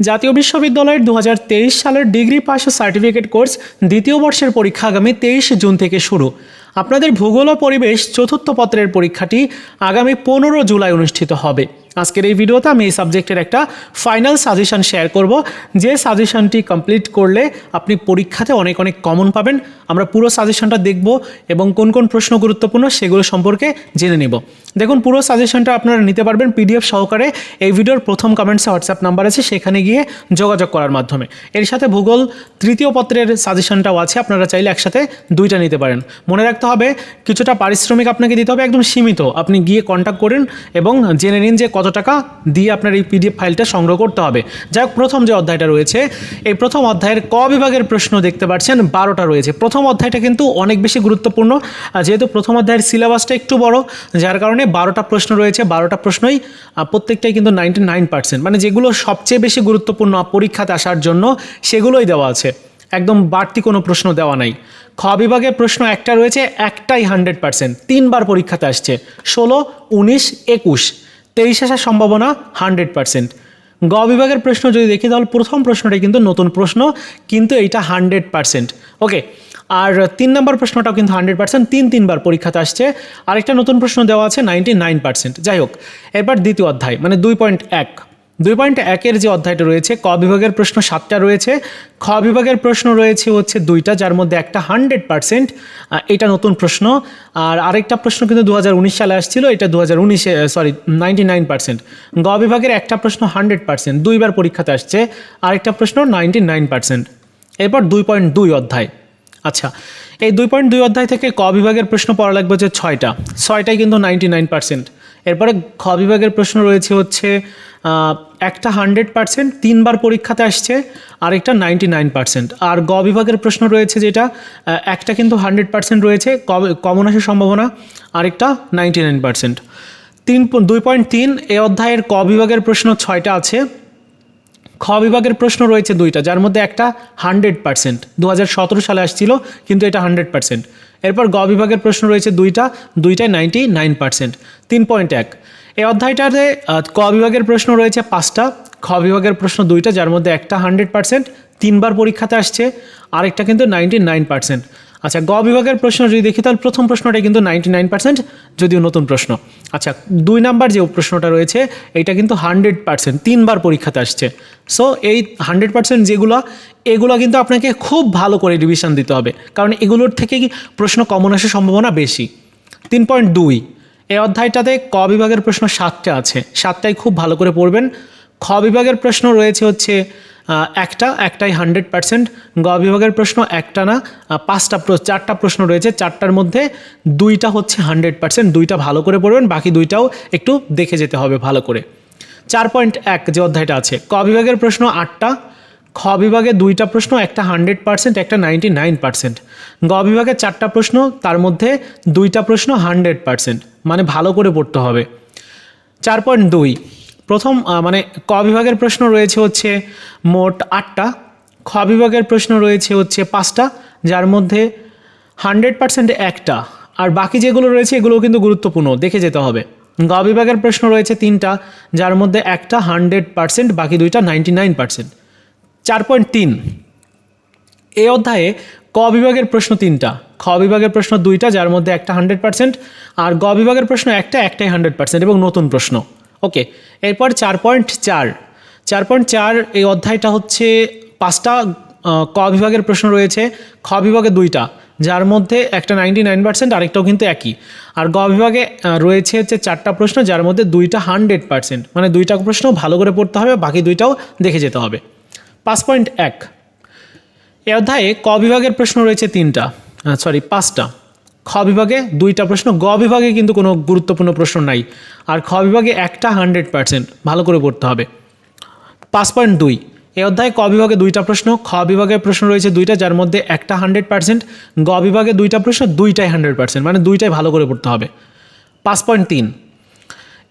জাতীয় বিশ্ববিদ্যালয়ের দু হাজার তেইশ সালের ডিগ্রি পাস সার্টিফিকেট কোর্স দ্বিতীয় বর্ষের পরীক্ষা আগামী তেইশ জুন থেকে শুরু। আপনাদের ভূগোল ও পরিবেশ চতুর্থ পত্রের পরীক্ষাটি আগামী পনেরো জুলাই অনুষ্ঠিত হবে। আজকের এই ভিডিওতে আমি এই সাবজেক্টের একটা ফাইনাল সাজেশন শেয়ার করব। যে সাজেশনটি কমপ্লিট করলে আপনি পরীক্ষাতে অনেক অনেক কমন পাবেন। আমরা পুরো সাজেশনটা দেখব এবং কোন কোন প্রশ্ন গুরুত্বপূর্ণ সেগুলো সম্পর্কে জেনে নেব। দেখুন, পুরো সাজেশনটা আপনারা নিতে পারবেন পিডিএফ সহকারে। এই ভিডিওর প্রথম কমেন্টসে হোয়াটসঅ্যাপ নাম্বার আছে, সেখানে গিয়ে যোগাযোগ করার মাধ্যমে। এর সাথে ভূগোল তৃতীয় পত্রের সাজেশনটাও আছে, আপনারা চাইলে একসাথে দুইটা নিতে পারেন। মনে রাখতে হবে, কিছুটা পারিশ্রমিক আপনাকে দিতে হবে, একদম সীমিত। আপনি গিয়ে কন্ট্যাক্ট করুন এবং জেনে নিন যে কত টাকা দিয়ে আপনার এই পিডিএফ ফাইলটা সংগ্রহ করতে হবে। যাই হোক, প্রথম যে অধ্যায়টা রয়েছে, এই প্রথম অধ্যায়ের ক বিভাগের প্রশ্ন দেখতে পাচ্ছেন, বারোটা রয়েছে। প্রথম অধ্যায়টা কিন্তু অনেক বেশি গুরুত্বপূর্ণ যেহেতু প্রথম অধ্যায়ের সিলেবাসটা একটু বড়, যার কারণে বারোটা প্রশ্ন রয়েছে, বারোটা প্রশ্নই প্রত্যেকটাই কিন্তু নাইনটি নাইন পার্সেন্ট মানে যেগুলো সবচেয়ে বেশি গুরুত্বপূর্ণ পরীক্ষাতে আসার জন্য সেগুলোই দেওয়া আছে। একদম বাড়তি কোনো প্রশ্ন দেওয়া নাই। খ বিভাগের প্রশ্ন একটা রয়েছে, একটাই হান্ড্রেড পার্সেন্ট তিনবার পরীক্ষাতে আসছে, ষোলো, উনিশ, একুশ। তেইশ আসার সম্ভাবনা হান্ড্রেড পার্সেন্ট। গ বিভাগের প্রশ্ন যদি দেখি, তাহলে প্রথম প্রশ্নটাই কিন্তু নতুন প্রশ্ন, কিন্তু এইটা হান্ড্রেড পার্সেন্ট। ওকে, আর তিন নম্বর প্রশ্নটাও কিন্তু হান্ড্রেড পার্সেন্ট, তিন তিনবার পরীক্ষাতে আসছে। আরেকটা নতুন প্রশ্ন দেওয়া আছে নাইনটি নাইন পার্সেন্ট। যাই হোক এবার দ্বিতীয় অধ্যায় মানে দুই পয়েন্ট এক। দুই পয়েন্ট একের যে অধ্যায়টা রয়েছে, ক বিভাগের প্রশ্ন সাতটা রয়েছে। খ বিভাগের প্রশ্ন রয়েছে হচ্ছে দুইটা, যার মধ্যে একটা হান্ড্রেড পার্সেন্ট এটা নতুন প্রশ্ন। আর আরেকটা প্রশ্ন কিন্তু দু হাজার উনিশ সালে আসছিল, এটা দু হাজার উনিশে সরি নাইনটি নাইন পার্সেন্ট। গ বিভাগের একটা প্রশ্ন হান্ড্রেড পার্সেন্ট, দুইবার পরীক্ষাতে আসছে, আরেকটা প্রশ্ন নাইনটি নাইন পার্সেন্ট। এরপর দুই পয়েন্ট দুই অধ্যায়। আচ্ছা এই দুই পয়েন্ট দুই অধ্যায় থেকে ক বিভাগের প্রশ্ন পড়া লাগবে হচ্ছে ছয়টা ছয়টাই কিন্তু নাইনটি নাইন পার্সেন্ট। এরপরে খ বিভাগের প্রশ্ন রয়েছে হচ্ছে একটা হান্ড্রেড পার্সেন্ট তিনবার পরীক্ষাতে আসছে, আরেকটা নাইনটি নাইন পার্সেন্ট আর গ বিভাগের প্রশ্ন রয়েছে যেটা একটা কিন্তু হান্ড্রেড পার্সেন্ট রয়েছে কমন আসার সম্ভাবনা, আরেকটা নাইনটি নাইন পার্সেন্ট তিন দুই পয়েন্ট তিন, এ অধ্যায়ের ক বিভাগের প্রশ্ন ছয়টা আছে। খ বিভাগের প্রশ্ন রয়েছে দুইটা, যার মধ্যে একটা হান্ড্রেড পার্সেন্ট দু হাজার সতেরো সালে আসছিল, কিন্তু এটা হান্ড্রেড পার্সেন্ট এরপর গ বিভাগের প্রশ্ন রয়েছে দুইটা, দুইটায় নাইনটি নাইন পার্সেন্ট তিন পয়েন্ট এক। এই অধ্যায়টাতে ক বিভাগের প্রশ্ন রয়েছে পাঁচটা, খ বিভাগের প্রশ্ন দুইটা, যার মধ্যে একটা হান্ড্রেড পার্সেন্ট তিনবার পরীক্ষাতে আসছে, আরেকটা কিন্তু নাইনটি নাইন পার্সেন্ট আচ্ছা গ বিভাগের প্রশ্ন যদি দেখি, তাহলে প্রথম প্রশ্নটা কিন্তু নাইনটি নাইন পার্সেন্ট যদিও নতুন প্রশ্ন। আচ্ছা দুই নাম্বার যে প্রশ্নটা রয়েছে, এটা কিন্তু হান্ড্রেড পার্সেন্ট তিনবার পরীক্ষাতে আসছে। সো এই হান্ড্রেড পার্সেন্ট যেগুলো, এগুলো কিন্তু আপনাকে খুব ভালো করে রিভিশন দিতে হবে। কারণ এগুলোর থেকে প্রশ্ন কমন আসার সম্ভাবনা বেশি। তিন পয়েন্ট দুই, এই অধ্যায়টাতে ক বিভাগের প্রশ্ন সাতটা আছে। সাতটাই খুব ভালো করে পড়বেন। খ বিভাগের প্রশ্ন রয়েছে হচ্ছে একটা, একটাই হান্ড্রেড পার্সেন্ট গ বিভাগের প্রশ্ন একটা না পাঁচটা চারটা প্রশ্ন রয়েছে, চারটার মধ্যে দুইটা হচ্ছে হান্ড্রেড পার্সেন্ট দুইটা ভালো করে পড়বেন, বাকি দুইটাও একটু দেখে যেতে হবে ভালো করে। চার পয়েন্ট এক যে অধ্যায়টা আছে, ক বিভাগের প্রশ্ন আটটা, খ বিভাগে দুইটা প্রশ্ন, একটা হান্ড্রেড পার্সেন্ট একটা নাইনটি নাইন পার্সেন্ট গ বিভাগে চারটা প্রশ্ন, তার মধ্যে দুইটা প্রশ্ন হান্ড্রেড পার্সেন্ট মানে ভালো করে পড়তে হবে। চার পয়েন্ট দুই প্রথম মানে ক বিভাগের প্রশ্ন রয়েছে হচ্ছে মোট আটটা। খ বিভাগের প্রশ্ন রয়েছে হচ্ছে পাঁচটা, যার মধ্যে হান্ড্রেড পার্সেন্ট একটা। আর বাকি যেগুলো রয়েছে এগুলো কিন্তু গুরুত্বপূর্ণ, দেখে যেতে হবে। গ বিভাগের প্রশ্ন রয়েছে তিনটা, যার মধ্যে একটা হান্ড্রেড পার্সেন্ট, বাকি দুইটা নাইনটি নাইন পার্সেন্ট। চার পয়েন্ট তিন। এই অধ্যায়ে ক বিভাগের প্রশ্ন তিনটা, খ বিভাগের প্রশ্ন দুইটা, যার মধ্যে একটা হান্ড্রেড পার্সেন্ট, আর গ বিভাগের প্রশ্ন একটা, একটাই হান্ড্রেড পার্সেন্ট, এবং নতুন প্রশ্ন। ওকে এরপর চার পয়েন্ট চার। চার পয়েন্ট চার এই অধ্যায়টা হচ্ছে পাঁচটা ক বিভাগের প্রশ্ন রয়েছে। খ বিভাগে দুইটা, যার মধ্যে একটা নাইনটি নাইন পার্সেন্ট আরেকটাও কিন্তু একই। আর গ বিভাগে রয়েছে হচ্ছে চারটা প্রশ্ন, যার মধ্যে দুইটা হান্ড্রেড পার্সেন্ট মানে দুইটা প্রশ্ন ভালো করে পড়তে হবে, বাকি দুইটাও দেখে যেতে হবে। পাঁচ পয়েন্ট এক। এ অধ্যায়ে ক বিভাগের প্রশ্ন রয়েছে তিনটা সরি পাঁচটা। খ বিভাগে দুইটা প্রশ্ন, গ বিভাগে কিন্তু কোনো গুরুত্বপূর্ণ প্রশ্ন নাই। আর খ বিভাগে একটা হান্ড্রেড পার্সেন্ট ভালো করে পড়তে হবে। পাঁচ পয়েন্ট দুই এই অধ্যায়ে ক বিভাগে দুইটা প্রশ্ন, খ বিভাগের প্রশ্ন রয়েছে দুইটা, যার মধ্যে একটা হান্ড্রেড পার্সেন্ট গ বিভাগে দুইটা প্রশ্ন, দুইটাই হান্ড্রেড পার্সেন্ট মানে দুইটাই ভালো করে পড়তে হবে। পাঁচ পয়েন্ট তিন,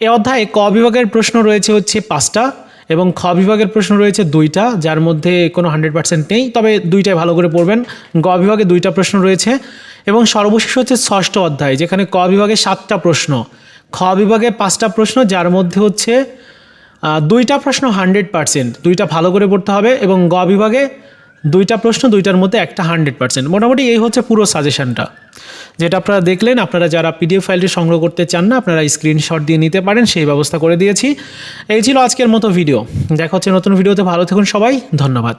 এ অধ্যায়ে ক বিভাগের প্রশ্ন রয়েছে হচ্ছে পাঁচটা এবং খ বিভাগের প্রশ্ন রয়েছে দুইটা, যার মধ্যে কোনো হান্ড্রেড পার্সেন্ট নেই, তবে দুইটাই ভালো করে পড়বেন। গ বিভাগে দুইটা প্রশ্ন রয়েছে এবং সর্বশেষ হচ্ছে ষষ্ঠ অধ্যায়, যেখানে ক বিভাগে সাতটা প্রশ্ন। খ বিভাগে পাঁচটা প্রশ্ন, যার মধ্যে হচ্ছে দুইটা প্রশ্ন হান্ড্রেড পার্সেন্ট, দুইটা ভালো করে পড়তে হবে এবং গ বিভাগে দুইটা প্রশ্ন, দুইটার মধ্যে একটা হান্ড্রেড পার্সেন্ট মোটামুটি এই হচ্ছে পুরো সাজেশনটা যেটা আপনারা দেখলেন, আপনারা যারা পিডিএফ ফাইলটি সংগ্রহ করতে চান না, আপনারা স্ক্রিনশট দিয়ে নিতে পারেন, সেই ব্যবস্থা করে দিয়েছি। এই ছিল আজকের মতো ভিডিও দেখা হচ্ছে নতুন ভিডিওতে ভালো থাকুন সবাই, ধন্যবাদ।